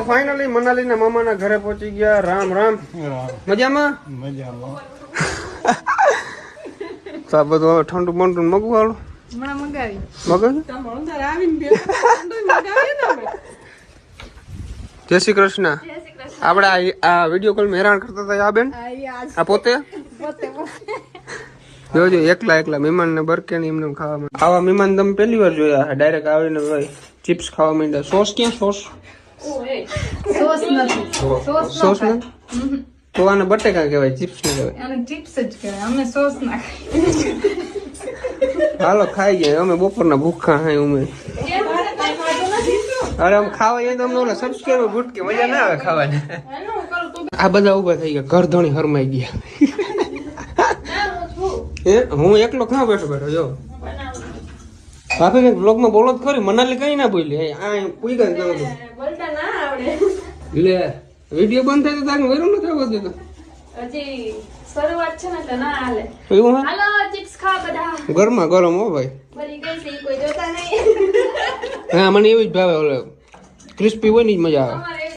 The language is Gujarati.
ફાઇનલી મામા ના ઘરે પહોંચી ગયા. રામ રામ. મજામાં? મજામાં. તો બધું હવે ઠંડુ બંડુ મંગાવી. ને જય શ્રી કૃષ્ણ. આપણે આ- આ વીડિયો કોલ હેરાન કરતા હતા આ બેન? આ પોતે. જોજો એકલા એકલા મહેમાન ને બરકે ને એમને ખાવા. આવા મહેમાન તમે પહેલી વાર જોયા ડાયરેક્ટ આવીને ભાઈ ચિપ્સ ખાવા માંડ્યા. સોસ ક્યાં સોસ? સોસ નથી. સોસ સોસ ને? તો આને બટેકા કહેવાય ચિપ્સ ને કહેવાય. અને ચિપ્સ જ કહેવાય. અમે સોસ ના હાલો ખાઈ ગયા. અમે બપોરના ભૂખા ખાઈ અમે. અરે આમ ખાવા જાય તો અમને ઓલા સબસ્ક્રાઈબર ગુટકે મજા ના આવે ખાવાની. આ બધા ઊભા થઈ ગયા. ઘર ધણી હરમાઈ ગયા. હે? હું એકલો ક્યાં બેઠો બેઠો? જો. ભાભી કંઈક બ્લોગમાં બોલો જ ખરી. મનાલી કઈ ના બોલી? આ તો. બોલતા ના આવડે. લે વીડિયો બંધ થાય તો તારે દેતો હજી શરૂઆત છે ને તો ના હાલે. એવું હા? હાલો ચિપ્સ ખા બધા. ગરમા ગરમ હો ભાઈ. બની ગઈ છે કોઈ જોતા નહીં. હા મને એવી જ ભાવે ઓલે ક્રિસ્પી હોય ને જ મજા આવે.